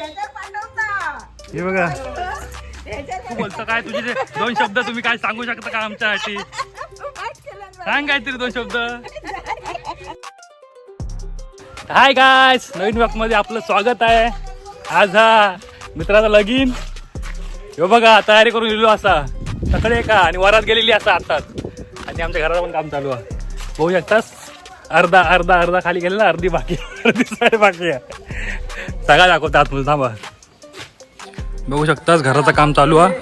हे बघा. तू बोलतो काय तुझे जे दोन शब्द तुम्ही काय सांगू शकता का आमच्यासाठी. सांग काहीतरी दोन शब्द. हाय गायस नवीन ब्लॉगमध्ये आपलं स्वागत आहे. आज हा मित्राचा लगीन. हे बघा तयारी करून गेलो असा. सकाळी का आणि वरात गेलेली असा आताच आणि आमच्या घराला पण काम चालू आहे. बघू शकतास? अर्धा अर्धा अर्धा खाली गेलेला अर्धी बाकी अर्धी साईड बाकी आहे. तगा दाखवतो आतमध्ये थांबा. बघू शकतास घराचं काम चालू आहे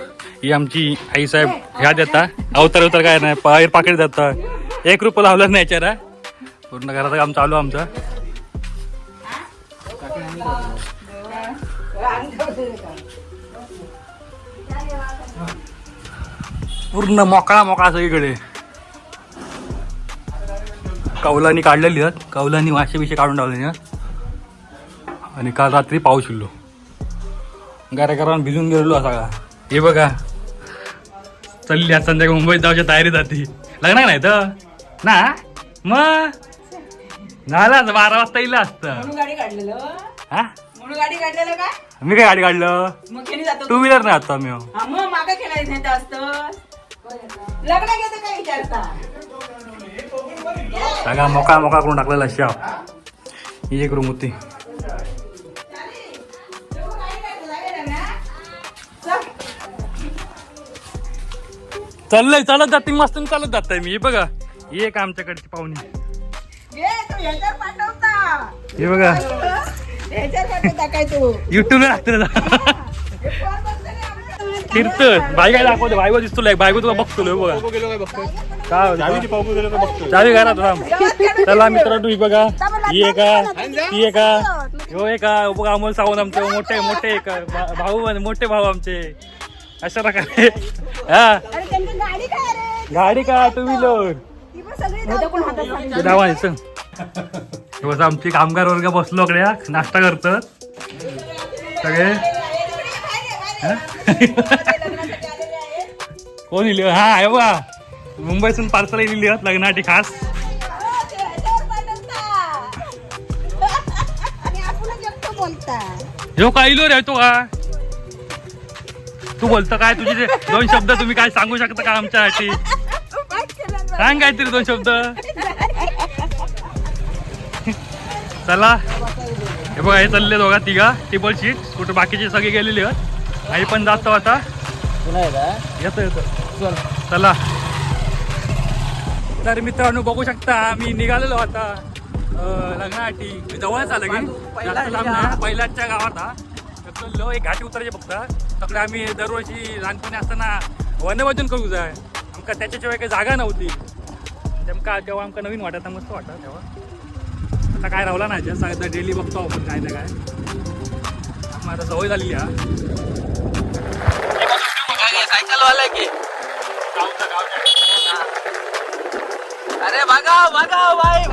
ही आमची आई साहेब ह्या देता. अवतार अवतार काय नाही पायर पाकिट देता. एक रुपये लावलं नाही याच्यावर पूर्ण घराचं काम चालू आहे आमचं. पूर्ण मोकळा मोकळा सगळीकडे. कौलानी काढलेली आहेत. कौलानी मासे बिशे काढून ठेवले आहेत. आणि काल रात्री पाऊस शिरलो गारेकरांना भिजून गेलेलो सगळा. हे बघा. चालली आज संध्याकाळी मुंबईत जायच्या तयारी जाते. लग्न नाही तर? ना? मग? झालं बारा वाजता येईल असतं. हा? मी काय गाडी काढलं? टू व्हीलर नाही आता मी हा सगळा मोका मोका करून टाकलेला शाप ही एक रूम होती. चाललंय चालत जाते मस्त चालत जात मी. हे बघा ही एक आमच्याकडची पाहुणी. हे बघा. हे रे आमचं? फिरत भाई काय दाखवतो? भाईवर दिसतो लाईक भाई तुला बघतो बघा. काय चावी घरात राम. चला मित्रांनो ही बघा. ही एका ती एका. ह्यो एका. बघा अमोल सावंत आमचे मोठे मोठे एक भाऊ मोठे भाऊ आमचे. अशा प्रकारे. हा. अरे त्यांची गाडी काय रे? गाडी का टू व्हीलर बस आमची कामगार वर्ग बसलो कडे नाश्ता करतात. सगळे. हा? लग्नासाठी आलेले आहेत. कोण इली? हा आहे बघा. मुंबईतून पार्सल आहेत लग्नासाठी खास. हो, बोलता. ह्यो काय इलो रे? तो का? तू बोलतो काय? तुझे दोन शब्द तुम्ही काय सांगू शकता का आमच्यासाठी? सांग काहीतरी दोन शब्द. चला. हे बघा हे चालले दोघा तिघा. Table sheet. कुठे बाकीचे सगळे गेलेले आहेत. आई पण जातो आता. येतो येतो. चला. तर मित्रांनो बघू शकता मी निघालेलो आता लग्नासाठी. जवळच आलं की. पहिल्याच्या गावात हा. आपलं चाललो एक घाटी उतरायचे फक्त. सगळे आम्ही दरवर्षी लहानपणी असताना वनभोजन करू जाय. आमका त्याच्याशिवाय काही जागा नव्हती. तेमका तेव्हा आमका नवीन वाटत मस्त वाटत तेव्हा. आता काय रावला नाही जास्त आता डेली बघतो आपण काय ना काय. मग आता सवय झालेली हा सायकल की अरे बघा बघाव. भाई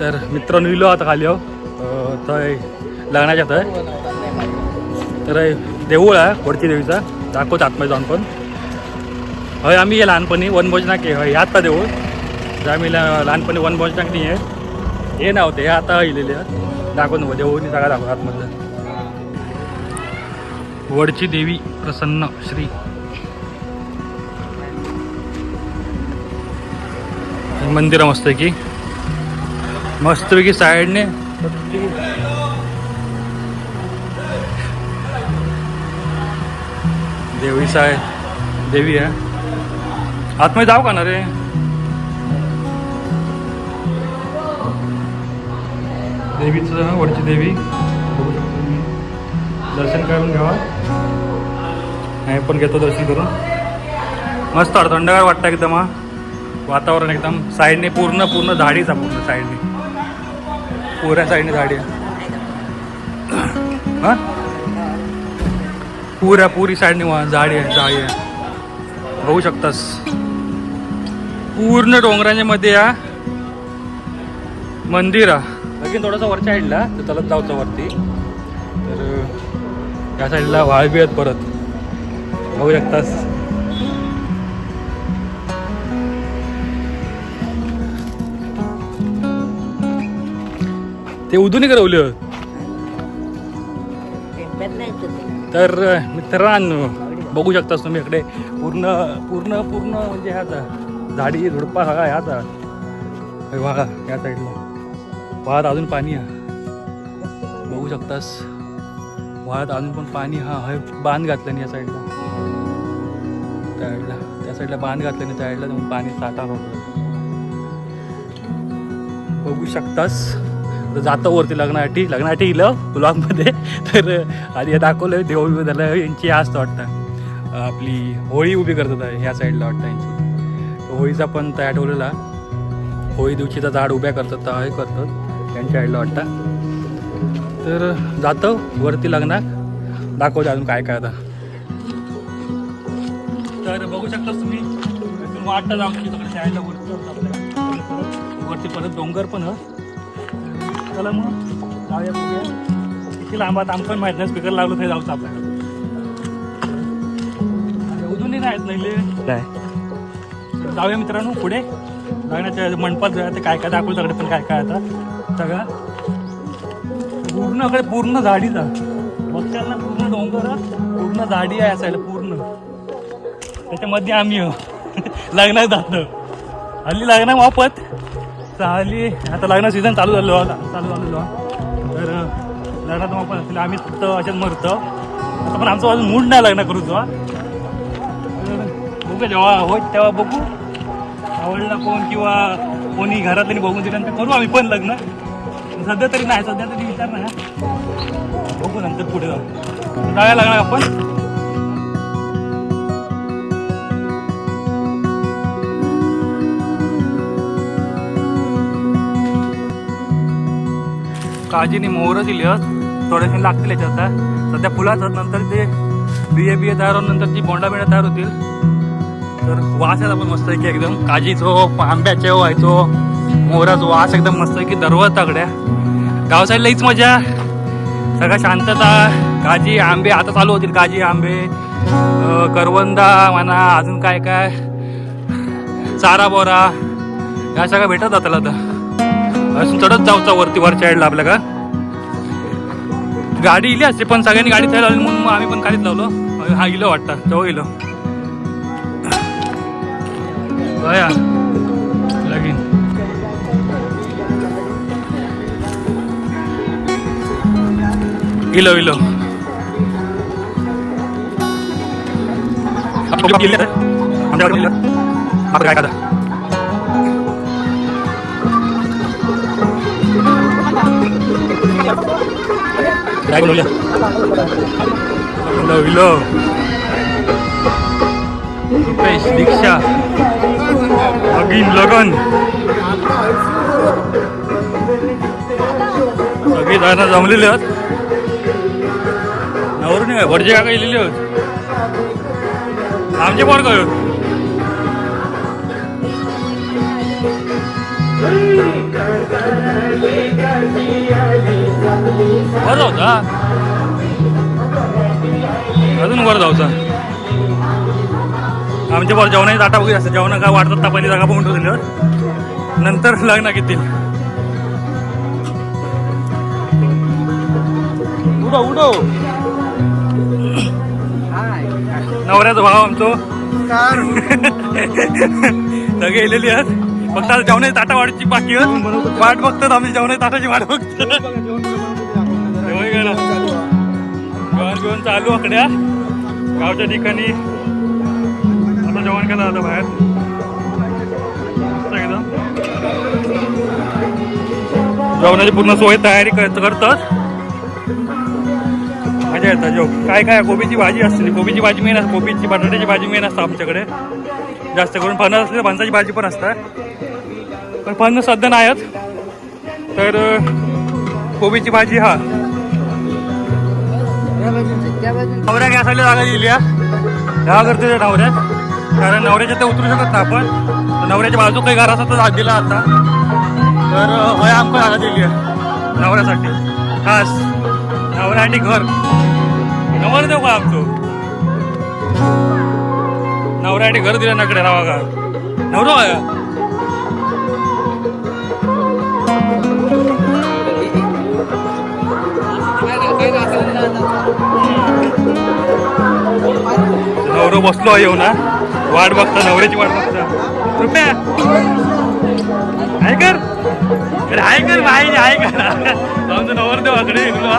तर मित्रांनो इलो आता खाली हो थंय लग्नाच्या थंय तर देऊळ आहे वडची देवीचा. दाखवत आतमध्ये जाऊन पण. हय आम्ही हे लहानपणी वनभोजना के हय आत्ता देऊळ. जे आम्ही लहानपणी वनभोजना नाही आहे. हे नव्हते हे आता इलेले दाखवून देऊळ देऊळनी सगळा दाखव आतमधलं. वडची देवी प्रसन्न श्री. मंदिर मस्त की. मस्तपैकी साईडने. देवी साय देवी आहे. आतमध्ये जाऊ का ना रे? देवीचं वरची देवी. दर्शन करून घ्यावा. नाही पण घेतो दर्शन करून. मस्त थंडगार वाटतं एकदम वातावरण एकदम. साईडने पूर्ण पूर्ण झाडीचा पूर्ण साईडने. पुऱ्या साईडने झाडी आहे. हा? पुऱ्या पुरी साईडने वा झाडी आहे जाळी आहे. बघू शकतास. पूर्ण डोंगराच्या मध्ये या. मंदिर आहे लगीन थोडंसं वरच्या साईडला तर चलत जाऊचं वरती. तर त्या साईडला वाळबी आहेत परत. बघू शकतास. ते उदून करवले तर मित्रांनो बघू शकतास तुम्ही इकडे पूर्ण पूर्ण पूर्ण म्हणजे ह्याचा झाडी झुडपा सगळा ह्याचा. हे बघा या साईडला. वाहत अजून पाणी आहे. बघू शकतास. वाहत अजून पण पाणी हा हे बांध घातल्याने या साईडला. त्या साईडला त्या साईडला बांध घातल्याने त्या साईडला पाणी साठा होतं बघू शकतास. तर जातो वरती लग्नासाठी. लग्नासाठी इलं ब्लॉगमध्ये तर आधी हे दाखवलं देवळी झालं यांची असतं वाटतं आपली होळी उभी करतात ह्या साईडला वाटतं यांची. होळीचा पण तयार ठेवलेला. होळी दिवशीचा झाड उभ्या करतात तर हे करतात त्यांच्या साईडला वाटतं. तर जातं वरती लग्नात. दाखवतो अजून काय काय आता. तर बघू शकता तुम्ही वाटतं जाऊन तिकडे साईडला वरती. वरती परत डोंगर पण आहे. चला मग? जाऊया बघूया. किती लांब आता आमचं पण माहीत नाही स्पीकर लावलं तरी जाऊचं आपल्याला. अजूनही नाही आहेत नाही. जाऊया मित्रांनो पुढे. लग्नाच्या मंडपात जाऊया. ते काय काय दाखवू सगळे पण काय काय आता. सगळं. पूर्णकडे पूर्ण झाडीचा बघताल ना पूर्ण डोंगर पूर्ण झाडी आहे असायला पूर्ण. त्याच्यामध्ये आम्ही. लग्नात जातो. हल्ली लग्न वापत तर आता लग्न सीझन चालू झालो आता चालू झालेलो तर लग्नात वापत असले आम्ही फक्त अशाच मरतो. आता पण आमचं अजून मूड नाही लग्न करूचो हा. बघू जेव्हा होत तेव्हा बघू. आवडला कोण किंवा कोणी घरातली बघून दिल्यानंतर करू आम्ही पण लग्न. सध्या तरी नाही सध्या तरी विचार नाही बघू नंतर पुढे जाऊ. जाऊया लागणार आपण. काळजीने मोहरं दिली आहेत थोडेसे लागतील याच्यात आता. सध्या फुलाचं नंतर ते बिये बिये तयार होऊन नंतर ती बोंडा बिंडा तयार होतील. तर वास याचा पण मस्त आहे की एकदम. काजीचो आंब्याचे व्हायचो मोहराचा वास एकदम मस्त आहे की दरवळ तगड्या गाव साईडला हीच मजा. सगळं शांतता काजी आंबे आता चालू होतील काजी आंबे. करवंदा म्हणा अजून काय काय. चारा बोरा. या सगळ्या भेटत जाताला आता. अजून चढत जाऊचा वरती वरच्या साईडला आपल्या का? गाडी इली असते पण सगळ्यांनी गाडी तयार लावली म्हणून मग आम्ही पण खालीच लावलो. हा इलो वाटतं जवळ इलो. बया. लगीन. इलो इलो. आपण काय करा काय रुपेश दीक्षा लगीन लगन सगळी जण जमलेले आहेत नवरून काय भटजे काका गेलेले आहेत आमचे पण काय बरं होता अजून वर जाऊचा आमच्या बरं जेवणाची ताटा वगैरे असतं. जेवण काय वाटतात तापायची जागा बघून ठेवलेलं नंतर लग्न घेतील. उडो उडो. नवऱ्याचा भाव आमचो. सगळे गेलेली आहेत. फक्त आता जेवणाची ताटा वाढची बाकी वाट बघतात आम्ही जेवणाची ताटाची वाट बघतो जेवण जेवण चालू आकड्या गावच्या ठिकाणी. आता जेवण केलं आता बाहेर. जेवणाची पूर्ण सोय तयारी करत- करतात. मजा येतात जेव. काय काय कोबीची भाजी असते कोबीची भाजी मेन असते. कोबीची बटाट्याची भाजी मेन असते आमच्याकडे. जास्त करून फणस असले फणसाची भाजी पण असतात. पण फणस सध्या नाही आहेत. तर कोबीची भाजी हा. नवऱ्या गॅसाला जागा दिली ह्या करते नवऱ्यात. कारण नवऱ्याच्या ते उतरू शकत ना आपण. नवऱ्याच्या बाजू काही घर तर जाग दिला आता. तर अं, होय जागा दिली आहे. नवऱ्यासाठी. खास. नवऱ्यासाठी घर. नवर देऊ का आमचं? नवऱ्यासाठी घर दिलं ಕಡೆ ಅವಾಗ का? नवरो काय बसलो येऊ ना वाट बघता नवऱ्याची वाट बघता. रुपया. आहे कर. अरे आहे कर भाई आहे कर. आमचं नवर देवाकडे गेलो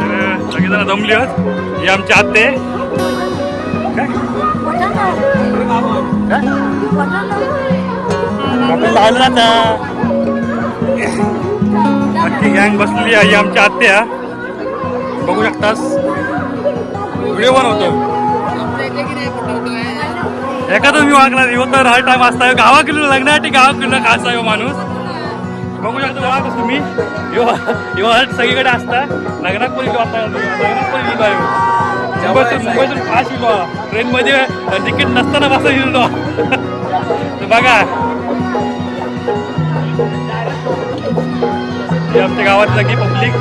तर सगळेजण जमली आहेत आमची आत्ते. काय? आपण गँग बसलेली आहे आमच्या आत्या. बघू शकतास. व्हिडिओ बनवतो. एखादं मी वागला येऊ तर हा टाइम असता गावाकडे लग्नासाठी गावाकडलं खासा यो माणूस. बघू शकता वाघ तुम्ही. यो यो सगळीकडे असता. लग्नात पण येतो आता? लग्नात पण येतो मुंबईतून मुंबईतून पास येतो ट्रेनमध्ये तिकीट नसताना बसा येतो तर बघा. हे आमच्या गावात सगळी पब्लिक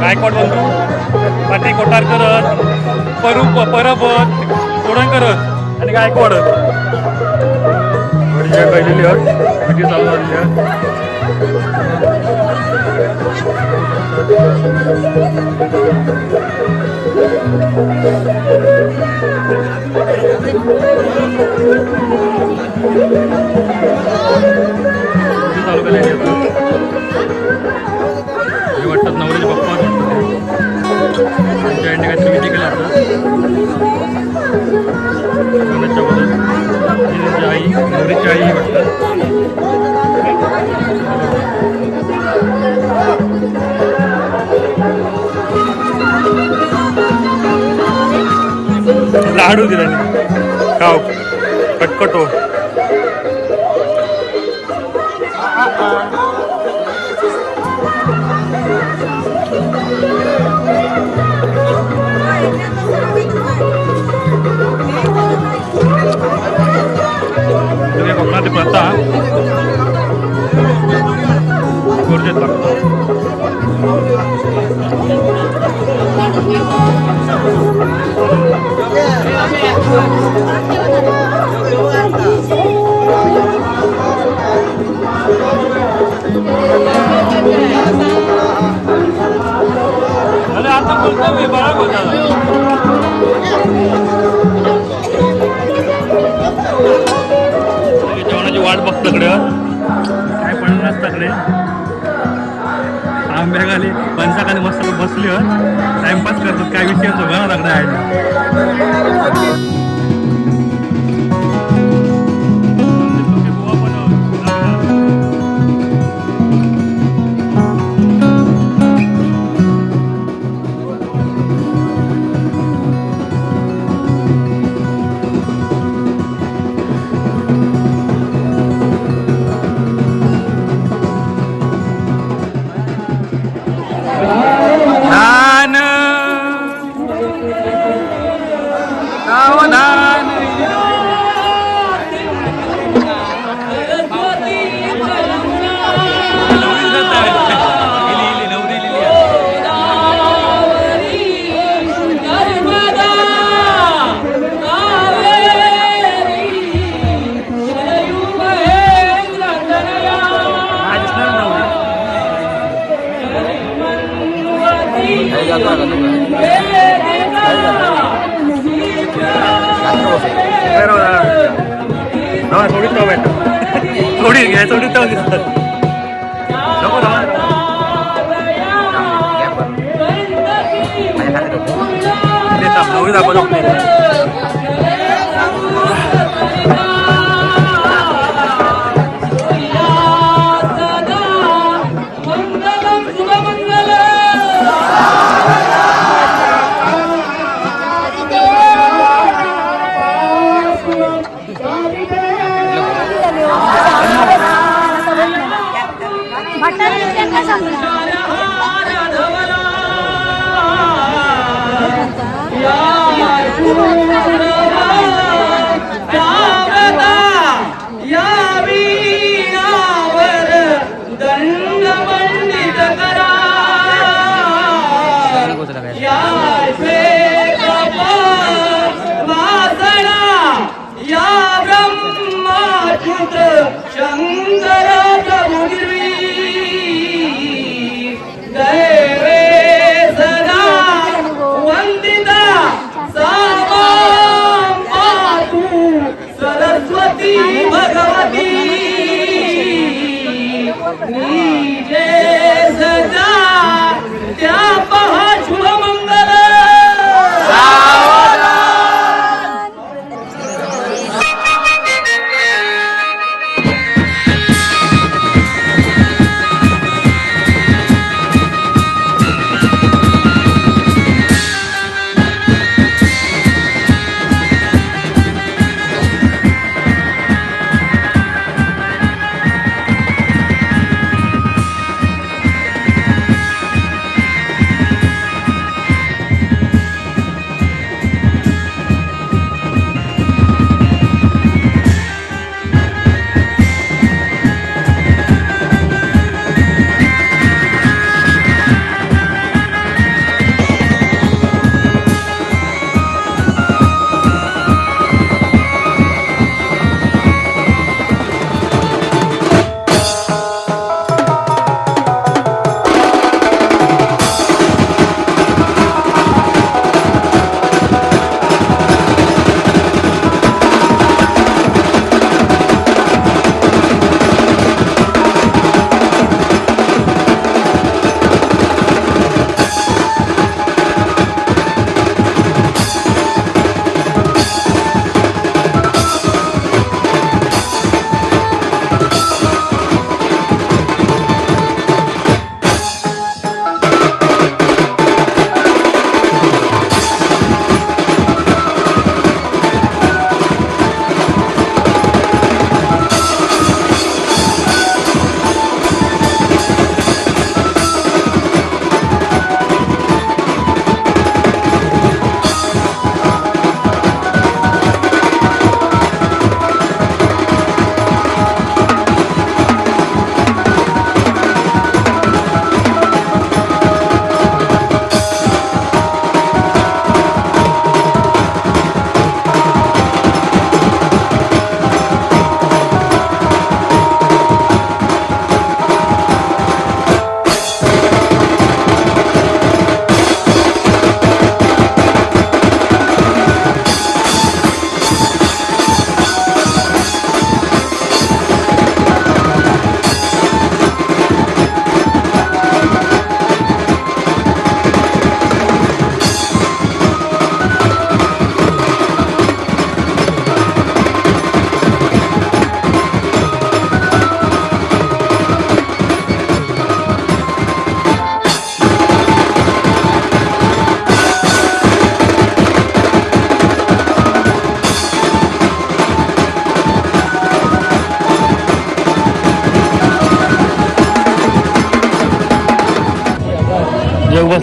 गायकवाड बंधू पाटी कोटारकर परूप परबत कोडणकरत आणि गायकवाडत आणि पहिलेली आहेत चालू झालेली आहेत म्हणजे जेवणाची वाट बघ तकडे. काय पडलं तकडे? आंब्या खाली पंचाखाली मस्त बसली टाइमपास करतात काय विषय असतो घरा लागणार आहे. 잠깐만 소리 그냥 소리 떨어진다 저거 나와. Kita tahu kita bodoh. जग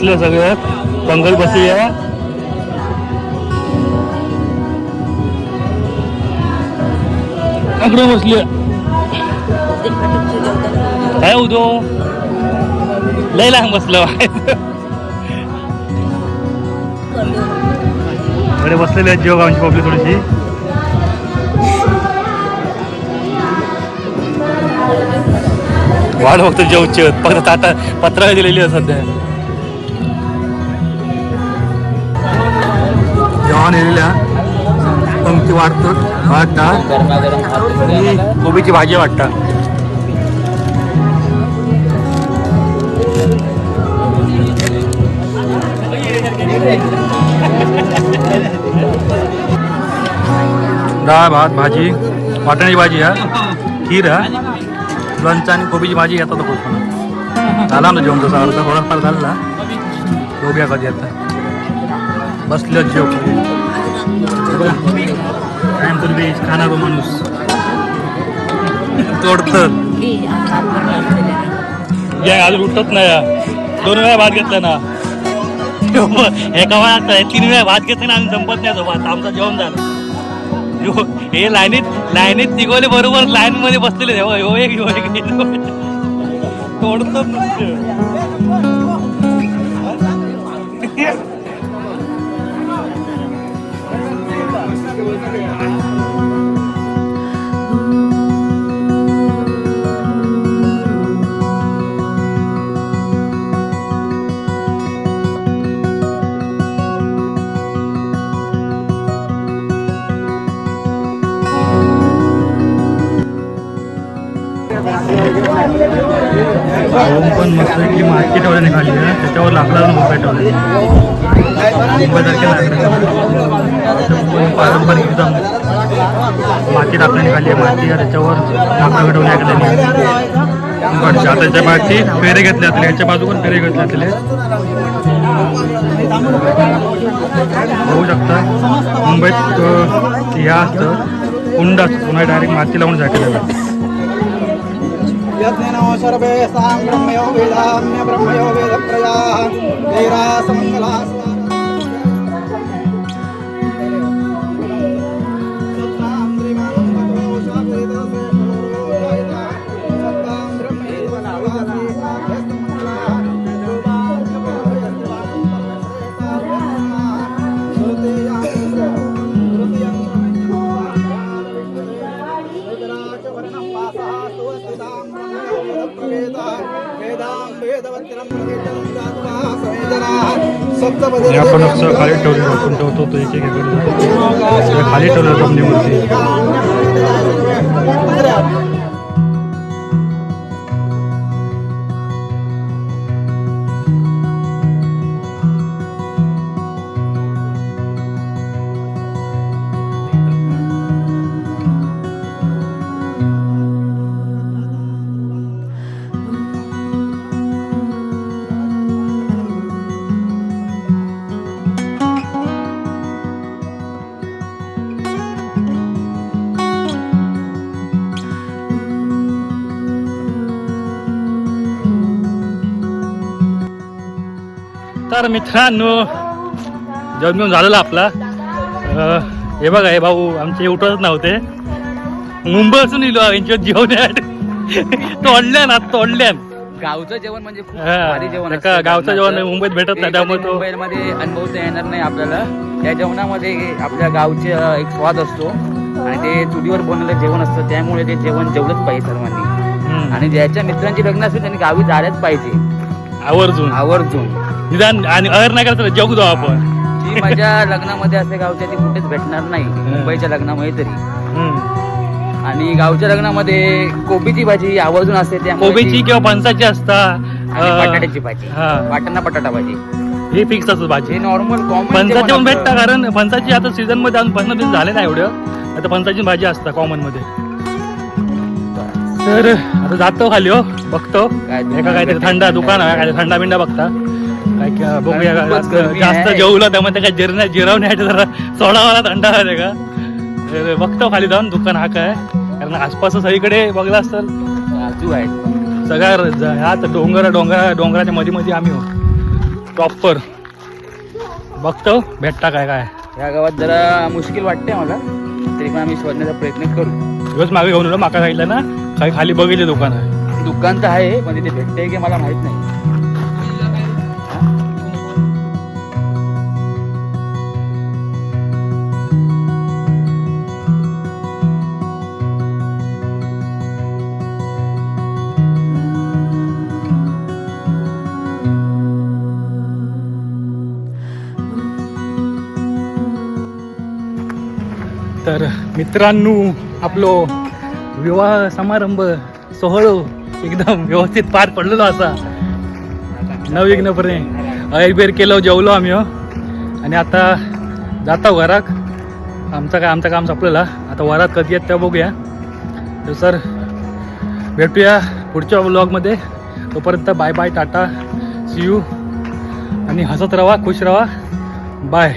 बसले सगळे. पंगल बसली आहे. अकडे बसले काय उदो? लय लांब बसलं. कडे बसलेले आहेत जेव्हा आमची पब्लिक थोडीशी. वाढ फक्त जेवचे. फक्त आता पत्रा दिलेली आहे सध्या. जेवण येलेल्या पंक्ती वाढतो वाटतात कोबीची भाजी वाटतात डाळ भात भाजी वाटाण्याची भाजी हा खीर हा लंच आणि कोबीची भाजी येतात कोकणात झाला ना जेवण तसा अर्धा थोडाफार झाला. कोबी कधी येतात बसलं जेव कायम तर वेज खाणारो माणूस. तोडतं या अजून उठत नाही. दोन वेळा भात घेतला ना. एका वेळा तीन वेळा भात घेतला ना आम्ही संपत नाही तो भात. आमचं जेवण झालं. यो, हे लाईनीत लाईनीत तिघोले बरोबर लाईन मध्ये बसलेले हो हो एक हो एक तोडतो पण मस्त की निघाली ठेवल्याने त्याच्यावर लाकडाला मोबाईल ठेवला मुंबईसारखे लाकडं पारंपरिक एकदम माती टाकल्याने खाली आहे. माती त्याच्यावर लाकडं ठेवल्या गेल्याने गडच्या त्याच्या पाठी फेरे घेतले असले याच्या बाजू पण फेरे घेतले असले होऊ शकता मुंबईत अं, हे असतं कुंड असतं पुन्हा डायरेक्ट माती लावून झाकलेलं आहे यज्ञनो सर्वेषां ब्रह्मयो वेदाम्य ब्रह्मयो वेदप्रजाः धीरासमङ्गलाः आपण असं खाली ठेवलेलं आपण ठेवतो तो एक एक एक खाली ठेवलेलं जमिनीवरती तर मित्रांनो. जेवण घेऊन झालेलं आपला. हे बघा हे भाऊ आमचे उठतच नव्हते. मुंबई असून इलो यांच्यावर जेवण तोडल्यान आता तोडल्यान गावचं जेवण म्हणजे जेवण गावचं. जेवण मुंबईत भेटत नाही, त्यामुळे मुंबईमध्ये अनुभवता येणार नाही आपल्याला. त्या जेवणामध्ये आपल्या गावचे एक स्वाद असतो. आणि ते चुलीवर बनवलेलं जेवण असतं त्यामुळे ते जेवण जेवलंच पाहिजे सर्वांनी. आणि ज्याच्या मित्रांची लग्न असेल त्यांनी गावी जायलाच पाहिजे. आवर्जून. आवर्जून. निदान आणि अर नाही करायचं जगू जाऊ आपण. जी मजा लग्नामध्ये असते गावच्या ती कुठेच भेटणार नाही. मुंबईच्या लग्नामध्ये तरी. हम्म. आणि गावच्या लग्नामध्ये कोबीची भाजी आवर्जून असते त्यामुळे कोबीची ती- किंवा फणसाची असता आणि अं, बटाट्याची भाजी. हा. वाटाणा बटाटा भाजी. हे फिक्स असत भाजी. नॉर्मल कॉमन फणसाची पण भेटता कारण फणसाची आता सीझनमध्ये अजून पन्नास दिवस झाले नाही एवढं. आता फणसाची भाजी असता कॉमनमध्ये. तर आता जातो खाली हो. बघतो. काय एका काहीतरी? थंड दुकान आहे थंडा बिंडा बघता. काय काय बघूया का जास्त जास्त आहे. जेवलं त्यामुळे काय जिरण्या जिरवण्यासाठी जरा सोडावाला थंडा आहे का? तर बघतो खाली जाऊन दुकान हा काय. कारण आसपास सगळीकडे बघला असेल. काजू आहेत सगळ्या ह्या तर डोंगर डोंगर डोंगराच्या मध्ये मध्ये आम्ही हो. प्रॉपर बघतो भेटता काय काय. या गावात जरा मुश्किल वाटते मला. तरी पण आम्ही शोधण्याचा प्रयत्न करू. दिवस मागे घेऊन माका सांगितलं ना काही खाली बघितले दुकान. आहे दुकान तर आहे पण तिथे भेटते की मला माहीत नाही. मित्रांनो आपलो विवाह समारंभ सोहळो एकदम व्यवस्थित पार पडलेलो असा. नविघ्नपणे ऐरबेर केलो जेवलो आम्ही हो. आणि आता जाता वराक आमचं काय आमचं काम संपलेला. आता वरात कधी येत त्या बघूया. तर सर भेटूया पुढच्या ब्लॉगमध्ये तोपर्यंत bye bye tata. See you आणि हसत राहा खुश राहा. बाय